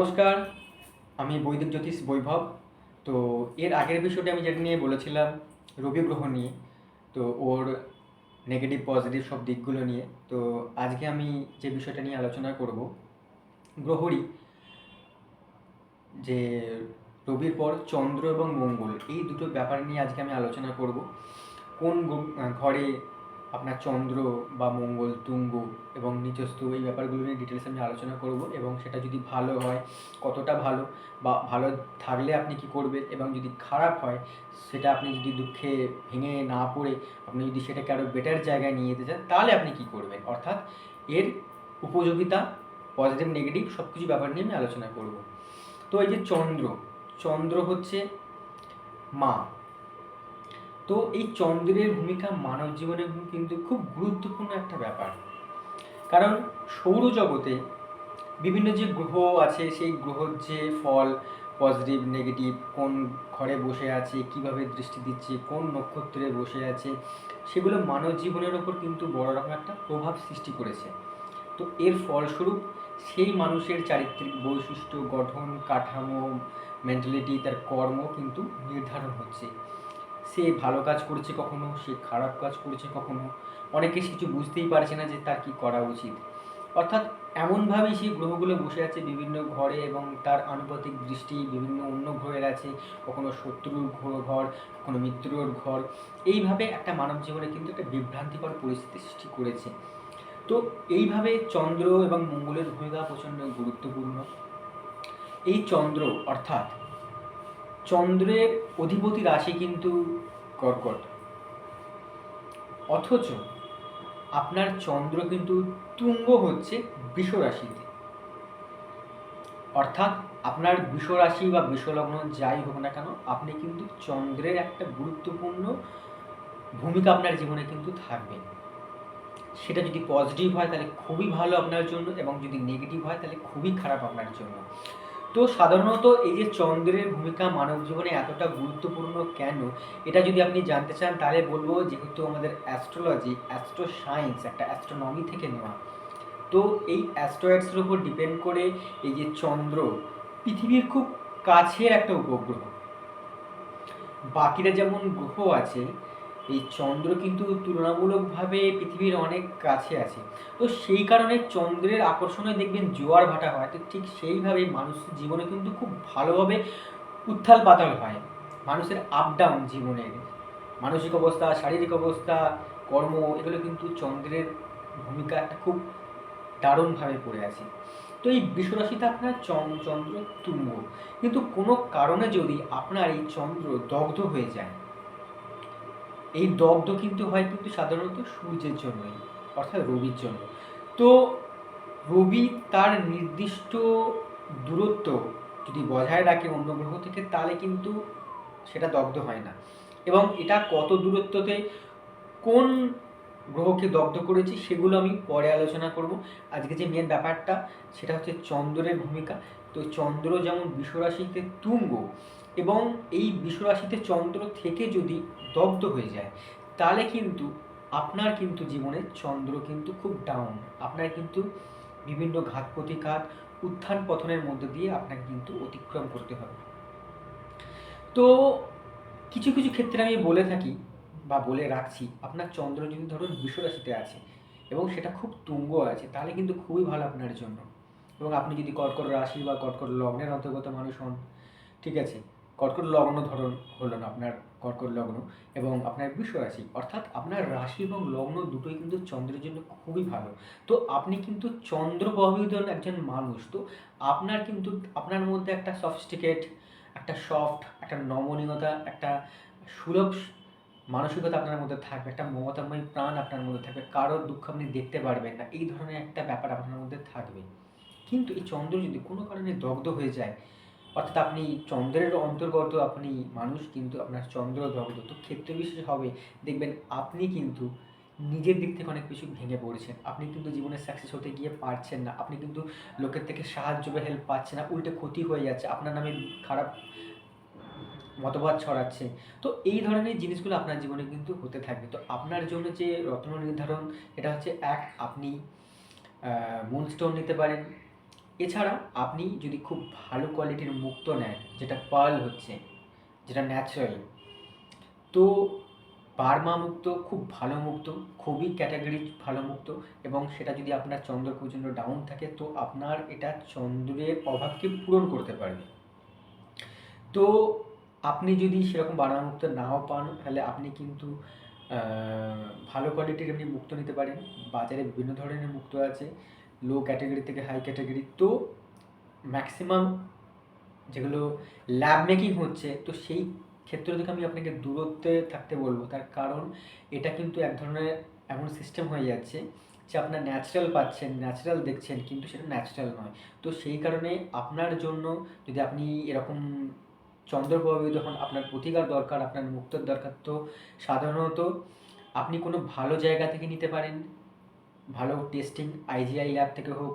নমস্কার, আমি বৈদিক জ্যোতিষ বৈভব। তো এর আগের বিষয়টি আমি যেটা নিয়ে বলেছিলাম, রবি গ্রহ নিয়ে, তো ওর নেগেটিভ পজিটিভ সব দিকগুলো নিয়ে। তো আজকে আমি যে বিষয়টা নিয়ে আলোচনা করব, গ্রহরই যে রবির পর চন্দ্র এবং মঙ্গল, এই দুটো ব্যাপার নিয়ে আজকে আমি আলোচনা করব। কোন ঘরে আপনার চন্দ্র বা মঙ্গল, তুঙ্গ এবং নিজস্ব এই ব্যাপারগুলো নিয়ে ডিটেলস আমি আলোচনা করব এবং সেটা যদি ভালো হয়, কতটা ভালো বা ভালো থাকলে আপনি কি করবেন এবং যদি খারাপ হয়, সেটা আপনি যদি দুঃখে ভেঙে না পড়ে আপনি যদি সেটাকে আরও বেটার জায়গায় নিয়ে যেতে চান, তাহলে আপনি কি করবেন? অর্থাৎ এর উপযোগিতা পজিটিভ নেগেটিভ সব কিছু ব্যাপার নিয়ে আমি আলোচনা করব। তো এই যে চন্দ্র চন্দ্র হচ্ছে মা। তো এই চন্দ্রের ভূমিকা মানব জীবনে কিন্তু খুব গুরুত্বপূর্ণ একটা ব্যাপার। কারণ সৌরজগতে বিভিন্ন যে গ্রহ আছে, সেই গ্রহর যে ফল পজিটিভ নেগেটিভ কোন ঘরে বসে আছে, কীভাবে দৃষ্টি দিচ্ছে, কোন নক্ষত্রে বসে আছে, সেগুলো মানব জীবনের ওপর কিন্তু বড় রকম একটা প্রভাব সৃষ্টি করেছে। তো এর ফলস্বরূপ সেই মানুষের চারিত্রিক বৈশিষ্ট্য, গঠন, কাঠামো মেন্টালিটি তার কর্ম কিন্তু নির্ধারণ হচ্ছে। সে ভালো কাজ করছে কখনো, সে খারাপ কাজ করছে কখনো, অনেকে কিছু বুঝতেই পারছে না যে তার কি করা উচিত। অর্থাৎ এমনভাবেই সেই গ্রহগুলো বসে আছে বিভিন্ন ঘরে এবং তার আনুপাতিক দৃষ্টি বিভিন্ন অন্য গ্রহের আছে, কখনো শত্রুর ঘর, কখনো মিত্রর ঘর। এইভাবে একটা মানব জীবনে কিন্তু একটা বিভ্রান্তিকর পরিস্থিতি সৃষ্টি করেছে। তো এইভাবে চন্দ্র এবং মঙ্গলের ভূমিকা প্রচণ্ড গুরুত্বপূর্ণ। এই চন্দ্র অর্থাৎ চন্দ্রের অধিপতি রাশি কিন্তু কর্কট। অথচ আপনার চন্দ্র কিন্তু তুঙ্গ হচ্ছে বৃষ রাশিতে। অর্থাৎ আপনার বৃষ রাশি বা বৃষলগ্ন যাই হোক না কেন, আপনি কিন্তু চন্দ্রের একটা গুরুত্বপূর্ণ ভূমিকা আপনার জীবনে কিন্তু থাকবে। সেটা যদি পজিটিভ হয় তাহলে খুবই ভালো আপনার জন্য এবং যদি নেগেটিভ হয় তাহলে খুবই খারাপ আপনার জন্য। তো সাধারণত এই যে চন্দ্রের ভূমিকা মানব জীবনে এতটা গুরুত্বপূর্ণ কেন? এটা যদি আপনি জানতে চান, তাহলে বলব যেহেতু আমাদের অ্যাস্ট্রোলজি অ্যাস্ট্রো সায়েন্স একটা অ্যাস্ট্রোনমি থেকে নেওয়া। তো এই অ্যাস্ট্রয়েডসের উপর ডিপেন্ড করে এই যে চন্দ্র পৃথিবীর খুব কাছের একটা উপগ্রহ। বাকিরা যেমন গ্রহ আছে এই চন্দ্র কিন্তু তুলনামূলকভাবে পৃথিবীর অনেক কাছে আছে। তো সেই কারণে চন্দ্রের আকর্ষণে দেখবেন জোয়ার ভাটা হয়। তো ঠিক সেইভাবেই মানুষের জীবনে কিন্তু খুব ভালোভাবে উত্থাল পাতাল হয়। মানুষের আপ ডাউন জীবনের মানসিক অবস্থা, শারীরিক অবস্থা, কর্ম, এগুলো কিন্তু চন্দ্রের ভূমিকা একটা খুব দারুণভাবে পড়ে আছে। তো এই বিশ্বরাশিতে আপনার চন- চন্দ্র তুঙ্গ। কিন্তু কোনো কারণে যদি আপনার এই চন্দ্র দগ্ধ হয়ে যায় এই দগ্ধ কিন্তু হয় কিন্তু সাধারণত সূর্যের জন্যই, অর্থাৎ রবির জন্য। তো রবি তার নির্দিষ্ট দূরত্ব যদি বজায় রাখে অন্য গ্রহ থেকে, তাহলে কিন্তু সেটা দগ্ধ হয় না। এবং এটা কত দূরত্বতে, কোন গ্রহকে দগ্ধ করেছি সেগুলো আমি পরে আলোচনা করব। আজকে যে মেন ব্যাপারটা, সেটা হচ্ছে চন্দ্রের ভূমিকা। তো চন্দ্র যেমন বিশ্বরাশিতে তুঙ্গ এবং এই বিশ্বরাশিতে চন্দ্র থেকে যদি দগ্ধ হয়ে যায়, তাহলে কিন্তু আপনার কিন্তু জীবনে চন্দ্র কিন্তু খুব ডাউন আপনার কিন্তু বিভিন্ন ঘাত প্রতিঘাত উত্থান পতনের মধ্যে দিয়ে আপনাকে কিন্তু অতিক্রম করতে হবে। তো কিছু কিছু ক্ষেত্রে আমি বলে থাকি বা বলে রাখছি, আপনার চন্দ্র যদি ধরুন বিশ্বরাশিতে আছে এবং সেটা খুব তুঙ্গ আছে, তাহলে কিন্তু খুবই ভালো আপনার জন্য। এবং আপনি যদি কর্কট রাশি বা কর্কট লগ্নের অন্তর্গত মানুষ হন, ঠিক আছে? কর্কট লগ্ন ধরুন হলো না আপনার কর্কট লগ্ন এবং আপনার বিশ্ব রাশি অর্থাৎ আপনার রাশি এবং লগ্ন দুটোই কিন্তু চন্দ্রের জন্য খুবই ভালো। তো আপনি কিন্তু চন্দ্র প্রভাবিত একজন মানুষ। তো আপনার কিন্তু আপনার মধ্যে একটা সফিস্টিকেট একটা সফট একটা নমনীয়তা, একটা সুলভ মানসিকতা আপনার মধ্যে থাকবে, একটা মমতাময় প্রাণ আপনার মধ্যে থাকবে। কারোর দুঃখ আপনি দেখতে পারবেন না। এই ধরনের একটা ব্যাপার আপনার মধ্যে থাকবে। কিন্তু এই চন্দ্র যদি কোনো কারণে দগ্ধ হয়ে যায় অর্থাৎ আপনি চন্দ্রের অন্তর্গত আপনি মানুষ, কিন্তু আপনার চন্দ্র দগ্ধ তো ক্ষেত্র বিশেষ হবে। দেখবেন আপনি কিন্তু নিজের দিক থেকে অনেক কিছু ভেঙে পড়েছেন। আপনি কিন্তু জীবনে সাকসেস হতে গিয়ে পারছেন না। আপনি কিন্তু লোকের থেকে সাহায্য বা হেল্প পাচ্ছেন না। উল্টে ক্ষতি হয়ে যাচ্ছে। আপনার নামে খারাপ মতবাদ ছড়াচ্ছে। তো এই ধরনের জিনিসগুলো আপনার জীবনে কিন্তু হতে থাকবে। তো আপনার জন্য যে রত্ন নির্ধারণ এটা হচ্ছে, এক, আপনি মুনস্টোন নিতে পারেন। এছাড়া আপনি যদি খুব ভালো কোয়ালিটির মুক্ত নেন, যেটা পার্ল হচ্ছে, যেটা ন্যাচারাল তো বার্মা মুক্ত, খুব ভালো মুক্ত, খুবই ক্যাটাগরি ভালো মুক্ত এবং সেটা যদি আপনার চন্দ্র প্রচণ্ড ডাউন থাকে, তো আপনার এটা চন্দ্রের অভাবকে পূরণ করতে পারবে। তো আপনি যদি সেরকম বার্মা মুক্ত নাও পান, তাহলে আপনি কিন্তু ভালো কোয়ালিটির এমনি মুক্ত নিতে পারেন। বাজারে বিভিন্ন ধরনের মুক্ত আছে। লো ক্যাটাগরি থেকে হাই ক্যাটাগরি তো ম্যাক্সিমাম যেগুলো ল্যাব মেকিং হচ্ছে, তো সেই ক্ষেত্র থেকে আমি আপনাকে দূরত্বে থাকতে বলব। তার কারণ এটা কিন্তু এক ধরনের এমন সিস্টেম হয়ে যাচ্ছে যে আপনার ন্যাচারাল পাচ্ছেন ন্যাচারাল দেখছেন, কিন্তু সেটা ন্যাচারাল নয়। তো সেই কারণে আপনার জন্য যদি আপনি এরকম চন্দ্র প্রভাবিত হন আপনার প্রতিকার দরকার, আপনার মুক্তর দরকার, তো সাধারণত আপনি কোনো ভালো জায়গা থেকে নিতে পারেন। ভালো টেস্টিং আইজিআই ল্যাব থেকে হোক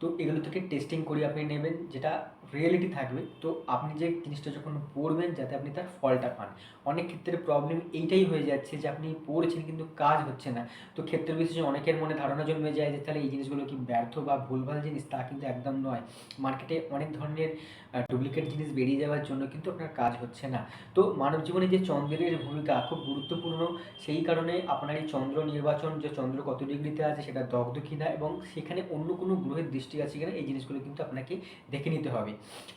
তো এগুলো থেকে টেস্টিং করে আপনি নেবেন যেটা রিয়েলিটি থাকবে, তো আপনি যে জিনিসটা যখন পড়বেন যাতে আপনি তার ফলটা পান। অনেক ক্ষেত্রে প্রবলেম এইটাই হয়ে যাচ্ছে যে আপনি পড়ছেন কিন্তু কাজ হচ্ছে না। তো ক্ষেত্র বিশেষে অনেকের মনে ধারণা জন্মে যায় যে তাহলে এই জিনিসগুলো কি ব্যর্থ বা ভুলভাল জিনিস? তা কিন্তু একদম নয়। মার্কেটে অনেক ধরনের ডুপ্লিকেট জিনিস বেরিয়ে যাওয়ার জন্য কিন্তু আপনার কাজ হচ্ছে না। তো মানব জীবনে যে চন্দ্রের ভূমিকা খুব গুরুত্বপূর্ণ, সেই কারণে আপনার এই চন্দ্র নির্বাচন যে চন্দ্র কত ডিগ্রিতে আছে সেটা দগ্ধ কিনা এবং সেখানে অন্য কোনো গ্রহের দৃষ্টি আছে কিনা, এই জিনিসগুলো কিন্তু আপনাকে দেখে নিতে হবে।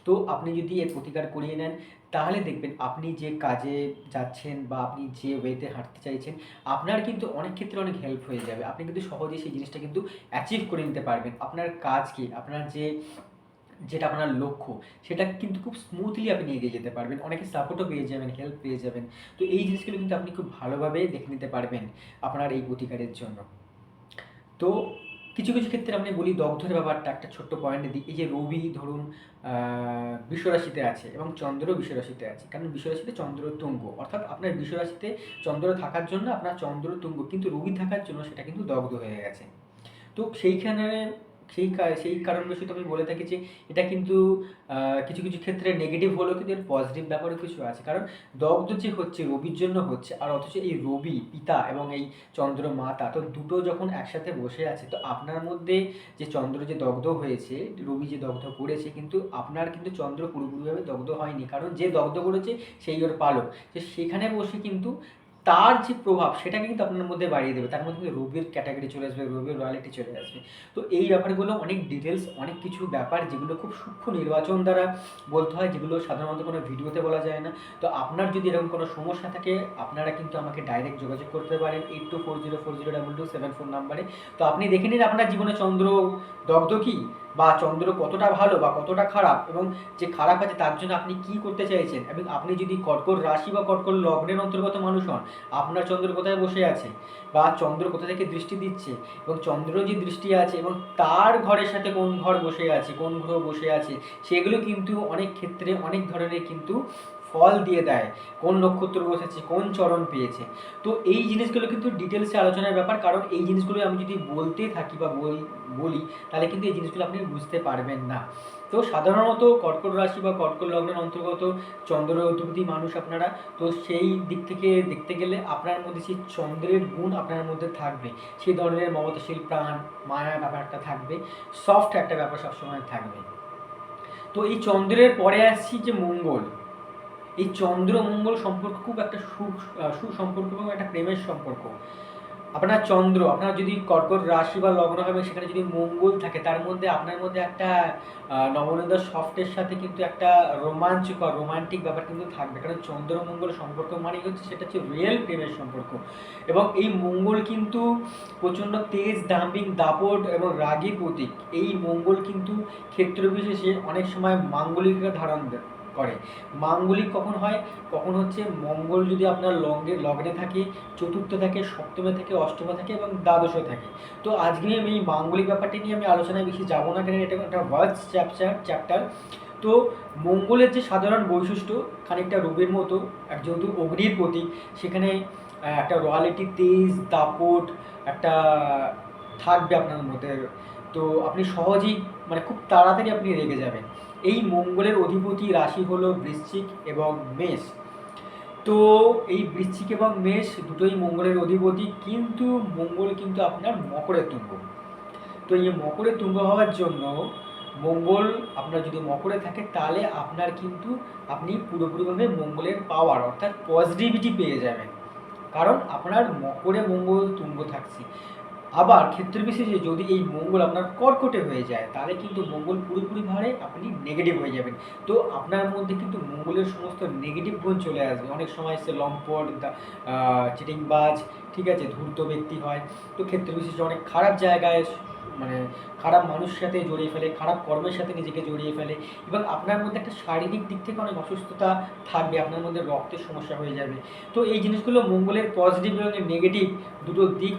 তো আপনি যদি এর প্রতিকার করিয়ে নেন, তাহলে দেখবেন আপনি যে কাজে যাচ্ছেন বা আপনি যে ওয়েতে হাঁটতে চাইছেন, আপনার কিন্তু অনেক ক্ষেত্রে অনেক হেল্প হয়ে যাবে। আপনি কিন্তু সহজেই সেই জিনিসটা কিন্তু অ্যাচিভ করে নিতে পারবেন। আপনার কাজ কি? আপনার যে, যেটা আপনার লক্ষ্য, সেটা কিন্তু খুব স্মুথলি আপনি এগিয়ে যেতে পারবেন। অনেকে সাপোর্টও পেয়ে যাবেন হেল্প পেয়ে যাবেন। তো এই জিনিসগুলো কিন্তু আপনি খুব ভালোভাবে দেখে নিতে পারবেন আপনার এই প্রতিকারের জন্য। তো কিছু কিছু ক্ষেত্রে আপনি বলি দগ্ধের ব্যাপারটা একটা ছোট্ট পয়েন্টে দিই। এই যে রবি ধরুন বিশ্বরাশিতে আছে এবং চন্দ্র বিশ্বরাশিতে আছে। কারণ বিশ্বরাশিতে চন্দ্র তুঙ্গ। অর্থাৎ আপনার বিশ্বরাশিতে চন্দ্র থাকার জন্য আপনার চন্দ্র তুঙ্গ। কিন্তু রবি থাকার জন্য সেটা কিন্তু দগ্ধ হয়ে গেছে। তো সেইখানে সেই সেই কারণবশত আমি বলে থাকি যে, এটা কিন্তু কিছু কিছু ক্ষেত্রে নেগেটিভ হলেও কিন্তু এর পজিটিভ ব্যাপারও কিছু আছে। কারণ দগ্ধ যে হচ্ছে, রবির জন্য হচ্ছে, আর অথচ এই রবি, পিতা এবং এই চন্দ্র মাতা, তো দুটো যখন একসাথে বসে আছে, তো আপনার মধ্যে যে চন্দ্র যে দগ্ধ হয়েছে, রবি যে দগ্ধ করেছে, কিন্তু আপনার কিন্তু চন্দ্র পুরোপুরিভাবে দগ্ধ হয়নি। কারণ যে দগ্ধ করেছে, সেই ওর পালক। যে সেখানে বসে কিন্তু তার যে প্রভাব, সেটাকে কিন্তু আপনার মধ্যে বাড়িয়ে দেবে। তার মধ্যে কিন্তু রবির ক্যাটাগরি চলে আসবে রবির রয়্যালিটি চলে আসবে। তো এই ব্যাপারগুলো অনেক ডিটেলস অনেক কিছু ব্যাপার যেগুলো খুব সূক্ষ্ম নির্বাচন দ্বারা বলতে হয়, যেগুলো সাধারণত কোনো ভিডিওতে বলা যায় না। তো আপনার যদি এরকম কোনো সমস্যা থাকে, আপনারা কিন্তু আমাকে ডাইরেক্ট যোগাযোগ করতে পারেন eight two four zero four zero double two seven four নাম্বারে। তো আপনি দেখে নিন আপনার জীবনে চন্দ্র দগ্ধ কি, বা চন্দ্র কতটা ভালো, বা কতটা খারাপ, এবং যে খারাপ আছে তার জন্য আপনি কি করতে চাইছেন? এবং আপনি যদি কর্কট রাশি বা কর্কট লগ্নের অন্তর্গত মানুষ হন আপনার চন্দ্র কোথায় বসে আছে? বা চন্দ্র কোথা থেকে দৃষ্টি দিচ্ছে? এবং চন্দ্র যে দৃষ্টি আছে এবং তার ঘরের সাথে কোন ঘর বসে আছে, কোন গ্রহ বসে আছে, সেগুলো কিন্তু অনেক ক্ষেত্রে অনেক ধরনের কিন্তু ফল দিয়ে দেয়। কোন নক্ষত্র বসেছে, কোন চরণ পেয়েছে। তো এই জিনিসগুলো কিন্তু ডিটেলসে আলোচনার ব্যাপার, কারণ এই জিনিসগুলো আমি যদি বলতে থাকি বা বল- বলি, তাহলে কিন্তু এই জিনিসগুলো আপনি বুঝতে পারবেন না। তো সাধারণত কর্কট রাশি বা কর্কট লগ্নের অন্তর্গত চন্দ্র, অধিপতি মানুষ আপনারা, তো সেই দিক থেকে দেখতে গেলে আপনার মধ্যে সেই চন্দ্রের গুণ আপনার মধ্যে থাকবে। সেই ধরনের মমতাশীল প্রাণ, মায়া ব্যাপারটা থাকবে। সফট একটা ব্যাপার সবসময় থাকবে। তো এই চন্দ্রের পরে আসছি যে মঙ্গল। এই চন্দ্র মঙ্গল সম্পর্ক খুব একটা সু সুসম্পর্ক এবং একটা প্রেমের সম্পর্ক। আপনার চন্দ্র, আপনার যদি কর্কট রাশি বা লগ্ন হবে, সেখানে যদি মঙ্গল থাকে, তার মধ্যে আপনার মধ্যে একটা নবনীতা সফটের সাথে কিন্তু একটা রোমাঞ্চকর, রোমান্টিক ব্যাপার কিন্তু থাকবে। কারণ চন্দ্র, মঙ্গল সম্পর্ক মানেই হচ্ছে সেটা হচ্ছে রিয়েল প্রেমের সম্পর্ক। এবং এই মঙ্গল কিন্তু প্রচণ্ড তেজ, দাম্ভিক, দাপট এবং রাগী প্রতীক। এই মঙ্গল কিন্তু ক্ষেত্র বিশেষে অনেক সময় মাঙ্গলিকতা ধারণ দে- করে। মাঙ্গলিক কখন হয়? কখন হচ্ছে মঙ্গল যদি আপনার লগ্নে লগ্নে থাকে, চতুর্থ থাকে, সপ্তমে থাকে, অষ্টমে থাকে এবং দ্বাদশে থাকে। তো আজকে আমি এই মাঙ্গলিক ব্যাপারটি নিয়ে আমি আলোচনায় বেশি যাব না কেন এটা একটা ওয়ার্ডস চ্যাপচার চ্যাপ্টার তো মঙ্গলের যে সাধারণ বৈশিষ্ট্য, খানিকটা রবির মতো এক যেহেতু অগ্নির প্রতীক, সেখানে একটা রয়্যালিটি তেজ, দাপট, একটা থাকবে আপনার মধ্যে। তো আপনি সহজেই মানে খুব তাড়াতাড়ি আপনি রেগে যাবেন। এই মঙ্গলের অধিপতি রাশি হলো বৃশ্চিক এবং মেষ। তো এই বৃশ্চিক এবং মেষ দুটোই মঙ্গলের অধিপতি, কিন্তু মঙ্গল কিন্তু আপনার মকরের তুঙ্গ। তো এই মকরের তুঙ্গ হওয়ার জন্য মঙ্গল আপনার যদি মকরে থাকে, তাহলে আপনার কিন্তু আপনি পুরোপুরিভাবে মঙ্গলের পাওয়ার অর্থাৎ পজিটিভিটি পেয়ে যাবেন। কারণ আপনার মকরে মঙ্গল তুঙ্গ থাকছে। আবার ক্ষেত্র বিশেষে যদি এই মঙ্গল আপনার কর্কটে হয়ে যায়, তাহলে কিন্তু মঙ্গল পুরোপুরিভাবে আপনি নেগেটিভ হয়ে যাবেন। তো আপনার মধ্যে কিন্তু মঙ্গলের সমস্ত নেগেটিভ গুণ চলে আসবে। অনেক সময় সে লম্পট চিটিংবাজ, ঠিক আছে, ধূর্ত ব্যক্তি হয়। তো ক্ষেত্র বিশেষে অনেক খারাপ জায়গায় মানে খারাপ মানুষের সাথে জড়িয়ে ফেলে, খারাপ কর্মের সাথে নিজেকে জড়িয়ে ফেলে এবং আপনার মধ্যে একটা শারীরিক দিক থেকে অনেক অসুস্থতা থাকবে, আপনার মধ্যে রক্তের সমস্যা হয়ে যাবে। তো এই জিনিসগুলো মঙ্গলের পজিটিভ এবং নেগেটিভ দুটো দিক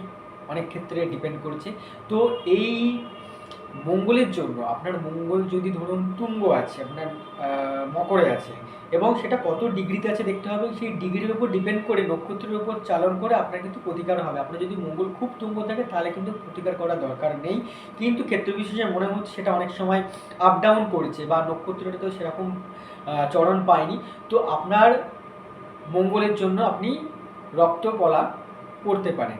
অনেক ক্ষেত্রে ডিপেন্ড করছে। তো এই মঙ্গলের জন্য, আপনার মঙ্গল যদি ধরুন তুঙ্গ আছে, আপনার মকরে আছে, এবং সেটা কত ডিগ্রিতে আছে দেখতে হবে, সেই ডিগ্রির উপর ডিপেন্ড করে নক্ষত্রের উপর চালন করে আপনার কিন্তু প্রতিকার হবে। আপনার যদি মঙ্গল খুব তুঙ্গ থাকে, তাহলে কিন্তু প্রতিকার করার দরকার নেই। কিন্তু ক্ষেত্র বিশেষে মনে হচ্ছে সেটা অনেক সময় আপ ডাউন করেছে, বা নক্ষত্রটা তো সেরকম চরণ পায়নি। তো আপনার মঙ্গলের জন্য আপনি রক্ত কলা করতে পারেন।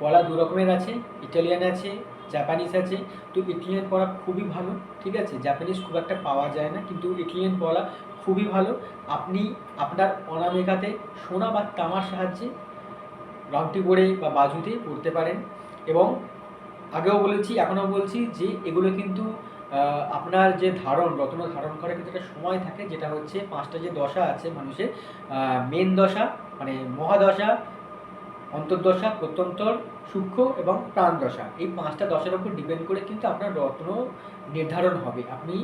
কলা দু রকমের আছে, ইটালিয়ান আছে, জাপানিজ আছে। তো ইটালিয়ান পড়া খুবই ভালো, ঠিক আছে? জাপানিজ খুব একটা পাওয়া যায় না, কিন্তু ইটালিয়ান কলা খুবই ভালো। আপনি আপনার অনামিকাতে সোনা বা তামার সাহায্যে রংটি করে বা বাজুতে পড়তে পারেন। এবং আগেও বলেছি, এখনও বলছি যে এগুলো কিন্তু আপনার যে ধারণ, রত্ন ধারণ করার কিন্তু একটা সময় থাকে, যেটা হচ্ছে পাঁচটা যে দশা আছে মানুষের মেন দশা মানে মহাদশা অন্তর্দশা প্রত্যন্তর সূক্ষ্ম এবং প্রাণ দশা। এই পাঁচটা দশার উপর ডিপেন্ড করে কিন্তু আপনার রত্ন নির্ধারণ হবে। আপনি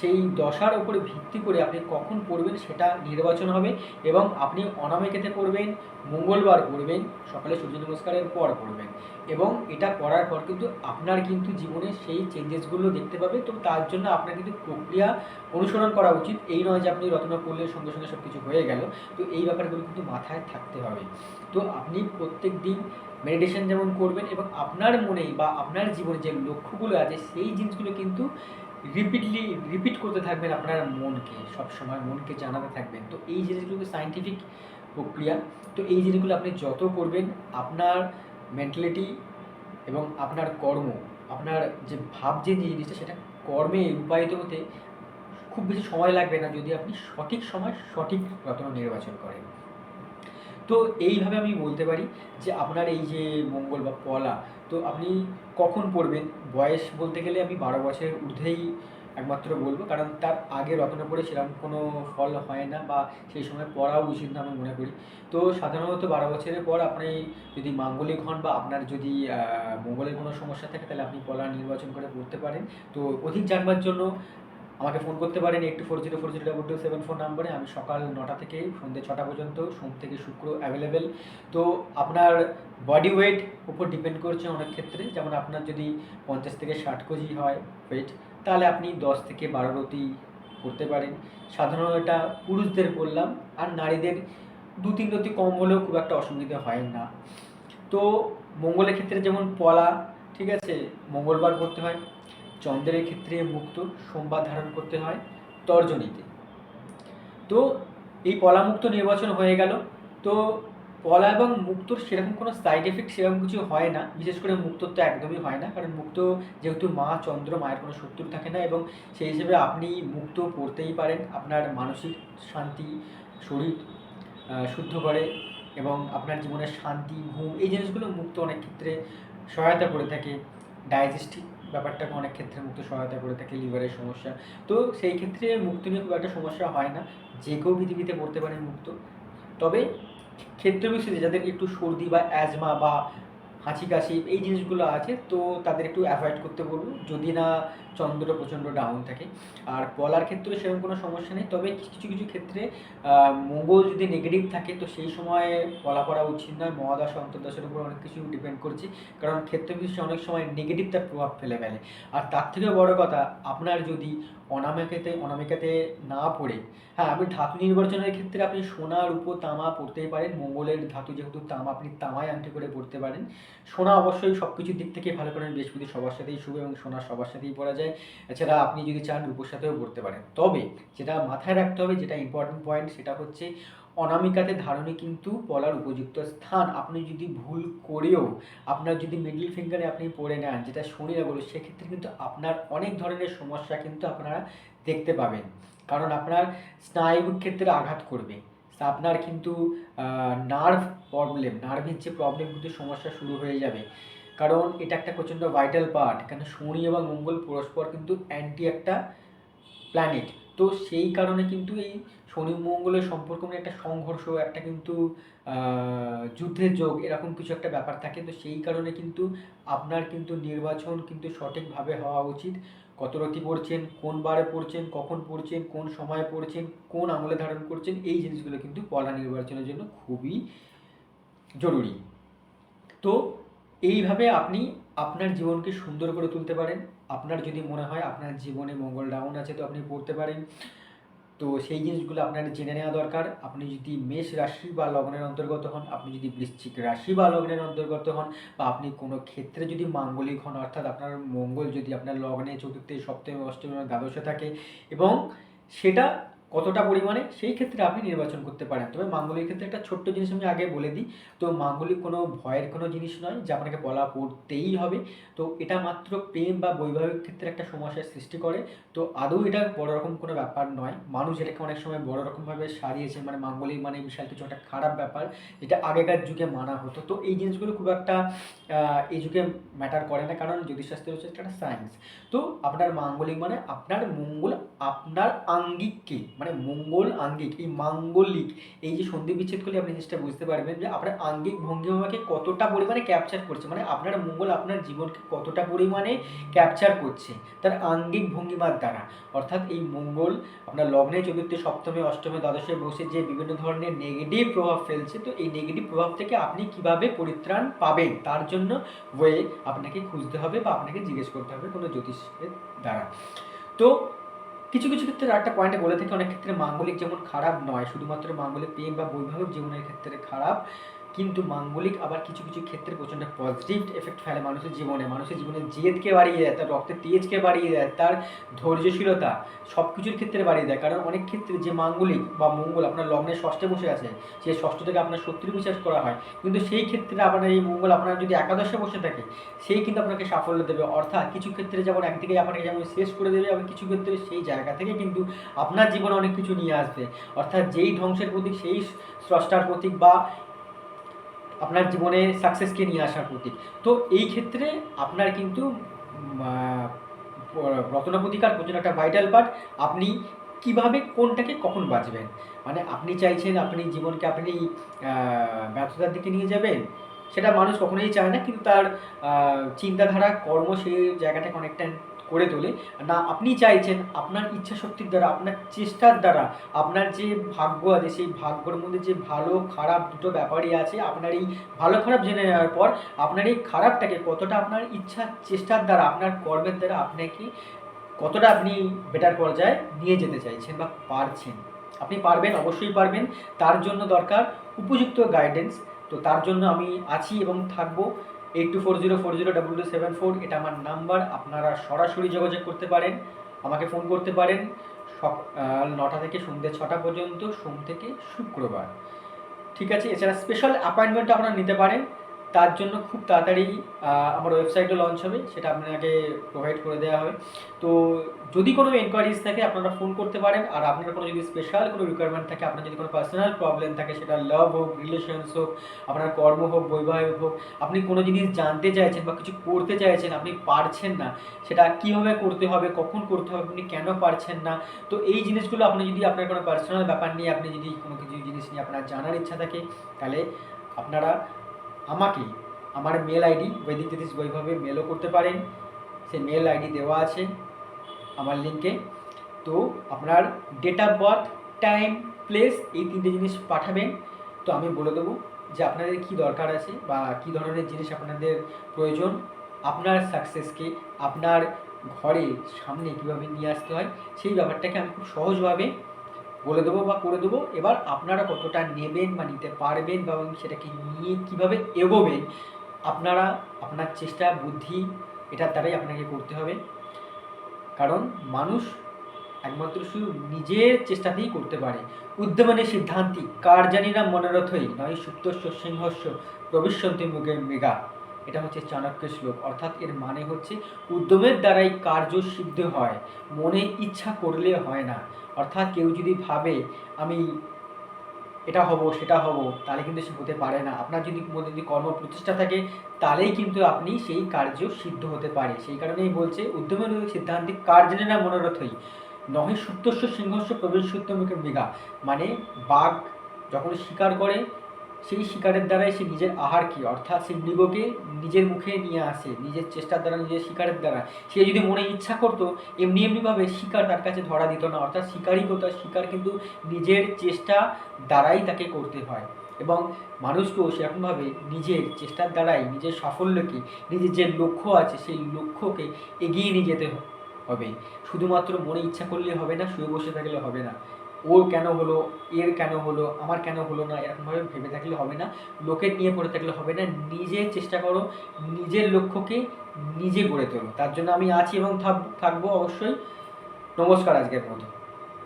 সেই দশার উপরে ভিত্তি করে আপনি কখন পড়বেন সেটা নির্বাচন হবে এবং আপনি অনামিকাতে পড়বেন, মঙ্গলবার পড়বেন, সকালে সূর্য নমস্কারের পর পড়বেন। এবং এটা করার পর কিন্তু আপনার কিন্তু জীবনে সেই চেঞ্জেসগুলো দেখতে পাবে। তো তার জন্য আপনার কিন্তু প্রক্রিয়া অনুসরণ করা উচিত। এই নয় যে আপনি রত্ন পড়লে সঙ্গে সঙ্গে সব কিছু হয়ে গেল। তো এই ব্যাপারগুলো কিন্তু মাথায় থাকতে হবে। তো আপনি প্রত্যেক দিন মেডিটেশন যেমন করবেন এবং আপনার মনেই বা আপনার জীবনে যে লক্ষ্যগুলো আছে, সেই জিনিসগুলো কিন্তু রিপিটলি রিপিট করতে থাকবেন আপনার মনকে, সবসময় মনকে জানাতে থাকবেন। তো এই জিনিসগুলো সাইন্টিফিক প্রক্রিয়া, তো এই জিনিসগুলো আপনি যত করবেন, আপনার মেন্টালিটি এবং আপনার কর্ম, আপনার যে ভাবছেন যে জিনিসটা, সেটা কর্মে রূপায়িত হতে খুব বেশি সময় লাগবে না যদি আপনি সঠিক সময় সঠিক রত্ন নির্বাচন করেন। তো এইভাবে আমি বলতে পারি যে আপনার এই যে মঙ্গল বা পলা, তো আপনি কখন পড়বেন? বয়স বলতে গেলে আমি বারো বছরের ঊর্ধ্বেই একমাত্র বলব, কারণ তার আগে রত্ন পড়ে সেরকম কোনো ফল হয় না বা সেই সময় পড়াও উচিত না আমি মনে করি। তো সাধারণত বারো বছরের পর আপনি যদি মাঙ্গলিক হন বা আপনার যদি মঙ্গলের কোনো সমস্যা থাকে, তাহলে আপনি পলা নির্বাচন করে পড়তে পারেন। তো অধিক জানবার জন্য আমাকে ফোন করতে পারেন eight four zero four zero double two seven four নাম্বারে আমি সকাল নটা থেকে সন্ধ্যে ছটা পর্যন্ত সোম থেকে শুক্র অ্যাভেলেবেল তো আপনার বডি ওয়েট উপর ডিপেন্ড করছে অনেক ক্ষেত্রে। যেমন আপনার যদি পঞ্চাশ থেকে ষাট কেজি হয় ওয়েট তাহলে আপনি দশ থেকে বারো রতি করতে পারেন। সাধারণত এটা পুরুষদের বললাম, আর নারীদের দু তিন রতি কম হলেও খুব একটা অসুবিধা হয় না। তো মঙ্গলের ক্ষেত্রে যেমন পলা, ঠিক আছে, মঙ্গলবার করতে হয়। চন্দ্রের ক্ষেত্রে মুক্ত সোমবার ধারণ করতে হয় তর্জনীতে। তো এই পলামুক্ত নির্বাচন হয়ে গেল। তো পলা এবং মুক্তর সেরকম কোনো সাইড এফেক্ট সেরকম কিছু হয় না। বিশেষ করে মুক্তর তো একদমই হয় না। কারণ মুক্ত যেহেতু মা, চন্দ্র, মায়ের কোনো শত্রু থাকে না এবং সেই হিসেবে আপনি মুক্ত পড়তেই পারেন। আপনার মানসিক শান্তি, শরীর শুদ্ধ করে এবং আপনার জীবনের শান্তি, ঘুম এই জিনিসগুলো মুক্ত অনেক ক্ষেত্রে সহায়তা করে থাকে। ডাইজেস্টিভ ব্যাপারটাকে অনেক ক্ষেত্রে মুক্ত সহায়তা করে থাকে, লিভারের সমস্যা। তো সেই ক্ষেত্রে মুক্ত নিয়ে খুব একটা সমস্যা হয় না, যে কেউ পৃথিবীতে পড়তে পারে মুক্ত। তবে ক্ষেত্র বিশেষে যাদের একটু সর্দি বা অ্যাজমা বা হাঁচি কাশি এই জিনিসগুলো আছে, তো তাদের একটু অ্যাভয়েড করতে বলব। যদি না চন্দ্র প্রচণ্ড ডাউন থাকে। আর পলার ক্ষেত্রে সেরকম কোনো সমস্যা নেই। তবে কিছু কিছু ক্ষেত্রে মঙ্গল যদি নেগেটিভ থাকে, তো সেই সময় পলা করা উচিত নয়। মহাদশা অন্তর্দশের উপর অনেক কিছু ডিপেন্ড করছে। কারণ ক্ষেত্র বিশেষে অনেক সময় নেগেটিভ তার প্রভাব ফেলে ফেলে। আর তার থেকেও বড় কথা, আপনার যদি অনামিকাতে অনামিকাতে না পড়ে হ্যাঁ আপনি ধাতু নির্বাচনের ক্ষেত্রে আপনি সোনা, রূপো, তামা পড়তেই পারেন। মঙ্গলের ধাতু যেহেতু তামা, আপনি তামায় আংটি করে পড়তে পারেন। সোনা অবশ্যই সব কিছুর দিক থেকে ভালো করেন বৃহস্পতি সবার সাথেই শুভ এবং সোনা সবার সাথেই পড়া যায়। এছাড়া আপনি যদি চান রূপোর সাথেও পড়তে পারেন। তবে যেটা মাথায় রাখতে হবে, যেটা ইম্পর্টেন্ট পয়েন্ট সেটা হচ্ছে অনামিকাতে ধারণে কিন্তু বলার উপযুক্ত স্থান। আপনি যদি ভুল করেও আপনার যদি মিডল ফিঙ্গারে আপনি পড়ে নেন, যেটা শনি বলো সেক্ষেত্রে কিন্তু আপনার অনেক ধরনের সমস্যা কিন্তু আপনারা দেখতে পাবেন। কারণ আপনার স্নায়ু ক্ষেত্রে আঘাত করবে। আপনার কিন্তু নার্ভ প্রবলেম নার্ভের যে প্রবলেম কিন্তু সমস্যা শুরু হয়ে যাবে। কারণ এটা একটা প্রচণ্ড ভাইটাল পার্ট কেন শনি এবং মঙ্গল পরস্পর কিন্তু অ্যান্টি একটা প্ল্যানেট তো সেই কারণে কিন্তু এই শনি মঙ্গলের সম্পর্ক মানে একটা সংঘর্ষ, একটা কিন্তু যুদ্ধের যোগ, এরকম কিছু একটা ব্যাপার থাকে। তো সেই কারণে কিন্তু আপনার কিন্তু নির্বাচন কিন্তু সঠিকভাবে হওয়া উচিত। কত রতি পড়ছেন, কোন বারে পড়ছেন, কখন পড়ছেন, কোন সময়ে পড়ছেন, কোন আমলে ধারণ করছেন, এই জিনিসগুলো কিন্তু পলা নির্বাচনের জন্য খুবই জরুরি। তো এইভাবে আপনি আপনার জীবনকে সুন্দর করে তুলতে পারেন। আপনার যদি মনে হয় আপনার জীবনে মঙ্গল ডাউন আছে তো আপনি পড়তে পারেন। তো সেই জিনিসগুলো আপনার জেনে নেওয়া দরকার। আপনি যদি মেষ রাশি বা লগ্নের অন্তর্গত হন, আপনি যদি বৃশ্চিক রাশি বা লগ্নের অন্তর্গত হন বা আপনি কোনো ক্ষেত্রে যদি মাঙ্গলিক হন, অর্থাৎ আপনার মঙ্গল যদি আপনার লগ্নে চতুর্থে, সপ্তমে, অষ্টমে, দ্বাদশে থাকে এবং সেটা কতটা পরিমাণে, সেই ক্ষেত্রে আপনি নির্বাচন করতে পারেন। তবে মাঙ্গলিক ক্ষেত্রে একটা ছোট্ট জিনিস আমি আগে বলে দিই। তো মাঙ্গলিক কোনো ভয়ের কোনো জিনিস নয়, যে আপনাকে বলা পড়তেই হবে। তো এটা মাত্র প্রেম বা বৈবাহিক ক্ষেত্রে একটা সমস্যার সৃষ্টি করে। তো আদৌ এটা বড় রকম কোনো ব্যাপার নয়। মানুষ এটাকে অনেক সময় বড় রকমভাবে সারিয়েছে মানে মাঙ্গলিক মানে বিশাল কিছু একটা খারাপ ব্যাপার, যেটা আগেকার যুগে মানা হতো। তো এই জিনিসগুলো খুব একটা এই যুগে ম্যাটার করে না। কারণ জ্যোতিষশাস্ত্র হচ্ছে একটা সায়েন্স তো আপনার মাঙ্গলিক মানে আপনার মঙ্গল, আপনার আঙ্গিককে মানে মঙ্গল আঙ্গিক, এই মাঙ্গলিক, এই যে সন্ধি বিচ্ছেদ করলে আপনি জিনিসটা বুঝতে পারবেন যে আপনার আঙ্গিক ভঙ্গিমাকে কতটা পরিমাণে ক্যাপচার করছে মানে আপনার মঙ্গল আপনার জীবনকে কতটা পরিমাণে ক্যাপচার করছে, তার আঙ্গিক ভঙ্গিমার দ্বারা। অর্থাৎ এই মঙ্গল আপনার লগ্নে চতুর্থে, সপ্তমে, অষ্টমে, দ্বাদশে বসে যে বিভিন্ন ধরনের নেগেটিভ প্রভাব ফেলছে, তো এই নেগেটিভ প্রভাব থেকে আপনি কীভাবে পরিত্রাণ পাবেন, তার জন্য ওয়ে আপনাকে খুঁজতে হবে বা আপনাকে জিজ্ঞেস করতে হবে কোনো জ্যোতিষের দ্বারা। তো কিছু কিছু ক্ষেত্রে একটা পয়েন্টে বলে থাকি, অনেক ক্ষেত্রে মাঙ্গলিক যেমন খারাপ নয়, শুধুমাত্র মাঙ্গলিক প্রেম বা বৈবাহিক জীবনের ক্ষেত্রে খারাপ। কিন্তু মাঙ্গলিক আবার কিছু কিছু ক্ষেত্রে প্রচণ্ড পজিটিভ এফেক্ট ফেলে মানুষের জীবনে। মানুষের জীবনে জেদকে বাড়িয়ে দেয়, তার রক্তের তেজকে বাড়িয়ে দেয়, তার ধৈর্যশীলতা সব কিছুর ক্ষেত্রে বাড়িয়ে দেয়। কারণ অনেক ক্ষেত্রে যে মাঙ্গলিক বা মঙ্গল আপনার লগ্নে ষষ্ঠে বসে আছে সেই ষষ্ঠ থেকে আপনার শত্রু বিচার করা হয়। কিন্তু সেই ক্ষেত্রে আপনার এই মঙ্গল আপনার যদি একাদশে বসে থাকে সেই কিন্তু আপনাকে সাফল্য দেবে। অর্থাৎ কিছু ক্ষেত্রে যেমন একদিকে আপনাকে যেমন শেষ করে দেবে এবং কিছু ক্ষেত্রে সেই জায়গা থেকে কিন্তু আপনার জীবনে অনেক কিছু নিয়ে আসবে। অর্থাৎ যেই ধ্বংসের প্রতীক, সেই স্রষ্টার প্রতীক বা আপনার জীবনে সাকসেসকে নিয়ে আসার প্রতীক। তো এই ক্ষেত্রে আপনার কিন্তু রচনা প্রতিকার প্রচুর একটা ভাইটাল পার্ট আপনি কীভাবে কোনটাকে কখন বাঁচবেন? মানে আপনি চাইছেন আপনি জীবনকে আপনি ব্যর্থতার দিকে নিয়ে যাবেন? সেটা মানুষ কখনোই চায় না, কিন্তু তার চিন্তাধারা, কর্ম সেই জায়গাটাকে অনেকটা করে তোলে। না, আপনি চাইছেন আপনার ইচ্ছা শক্তির দ্বারা, আপনার চেষ্টার দ্বারা, আপনার যে ভাগ্য আছে, সেই ভাগ্যর মধ্যে যে ভালো, খারাপ দুটো ব্যাপারই আছে, আপনার এই ভালো, খারাপ জেনে নেওয়ার পর আপনার এই খারাপটাকে কতটা আপনার ইচ্ছা, চেষ্টার দ্বারা, আপনার কর্মের দ্বারা আপনাকে কতটা আপনি বেটার পর্যায়ে নিয়ে যেতে চাইছেন বা পারছেন? আপনি পারবেন, অবশ্যই পারবেন। তার জন্য দরকার উপযুক্ত গাইডেন্স তো তার জন্য আমি আছি এবং থাকব। Eight two four zero four zero double two seven four এটা আমার নাম্বার, আপনারা সরাসরি যোগাযোগ করতে পারেন, আমাকে ফোন করতে পারেন সকাল নটা থেকে সন্ধ্যে ছটা পর্যন্ত, সোম থেকে শুক্রবার। ঠিক আছে, এছাড়া স্পেশাল অ্যাপয়েন্টমেন্ট আপনারা নিতে পারেন তার জন্য খুব তাড়াতাড়ি আমার ওয়েবসাইটে লঞ্চ হবে, সেটা আপনাকে প্রোভাইড করে দেওয়া হবে। তো যদি কোনো এনকোয়ারিজ থাকে, আপনারা ফোন করতে পারেন, আর আপনার কোনো যদি স্পেশাল কোনো রিকোয়ারমেন্ট থাকে, আপনার যদি কোনো পার্সোনাল প্রবলেম থাকে, সেটা লাভ হোক রিলেশনস হোক, আপনার কর্ম হোক, বৈবাহিক হোক, আপনি কোনো জিনিস জানতে চাইছেন বা কিছু করতে চাইছেন, আপনি পারছেন না, সেটা কীভাবে করতে হবে, কখন করতে হবে, আপনি কেন পারছেন না, তো এই জিনিসগুলো আপনি যদি আপনার কোনো পার্সোনাল ব্যাপার নিয়ে, আপনি যদি কোনো কিছু জিনিস নিয়ে আপনার জানার ইচ্ছা থাকে, তাহলে আপনারা আমাকে আমার মেল আইডি বৈদিক জ্যোতিষ বৈভাবে মেলও করতে পারেন। সেই মেল আইডি দেওয়া আছে আমার লিঙ্কে তো আপনার date of birth time place এই তিনটে জিনিস পাঠাবেন। তো আমি বলে দেবো যে আপনাদের কি দরকার আছে বা কি ধরনের জিনিস আপনাদের প্রয়োজন, আপনার সাকসেসকে আপনার ঘরে সামনে কীভাবে নিয়ে আসতে হয়, সেই ব্যাপারটাকে আমি খুব সহজভাবে বলে দেবো বা করে দেবো। এবার আপনারা কতটা নেবেন বা নিতে পারবেন বা সেটাকে নিয়ে কীভাবে এগোবেন আপনারা, আপনার চেষ্টা, বুদ্ধি, এটার দ্বারাই আপনাকে করতে হবে। কারণ মানুষ একমাত্র শুধু নিজের চেষ্টাতেই করতে পারে। উদ্যমানে সিদ্ধান্তি, কার জানি না মনোরথই নয় সুপ্তস্য সিংহস্য প্রবিশ্যন্তি মুখে মেগা এটা হচ্ছে চাণক্যের শ্লোক। অর্থাৎ এর মানে হচ্ছে উদ্যমের দ্বারাই কার্য সিদ্ধ হয়। মনে ইচ্ছা করলে হয় না। অর্থাৎ কেউ যদি ভাবে আমি এটা হব, সেটা হব, তাহলে কিন্তু সে হতে পারে না। আপনার যদি মধ্যে যদি কর্ম প্রতিষ্ঠা থাকে, তাহলেই কিন্তু আপনি সেই কার্য সিদ্ধ হতে পারে। সেই কারণেই বলছে উদ্যমের সিদ্ধান্তে কার্য না মনোরথই নহে সুপ্তস্য সিংহস্য প্রবেশ সত্যমুখের মেঘা মানে বাঘ যখন শিকার করে সেই শিকারের দ্বারাই সে নিজের আহার কি, অর্থাৎ সে মৃগকে নিজের মুখে নিয়ে আসে, নিজের চেষ্টার দ্বারা, নিজের শিকারের দ্বারা। সে যদি মনে ইচ্ছা করতো, এমনি এমনিভাবে শিকার তার কাছে ধরা দিত না, অর্থাৎ শিকারই কোথাও শিকার কিন্তু নিজের চেষ্টা দ্বারাই তাকে করতে হয়। এবং মানুষকেও সেরকমভাবে নিজের চেষ্টার দ্বারাই, নিজের সাফল্যকে, নিজের যে লক্ষ্য আছে, সেই লক্ষ্যকে এগিয়ে নিয়ে যেতে হবে। শুধুমাত্র মনে ইচ্ছা করলে হবে না, শুয়ে বসে থাকলে হবে না। ওর কেন হলো, এর কেন হলো, আমার কেন হলো না, এরকমভাবে ভেবে থাকলে হবে না। লোকের নিয়ে পড়ে থাকলে হবে না। নিজে চেষ্টা করো, নিজের লক্ষ্যকে নিজে গড়ে তোলো। তার জন্য আমি আছি এবং থাক- থাকব অবশ্যই। নমস্কার আজকের মতো।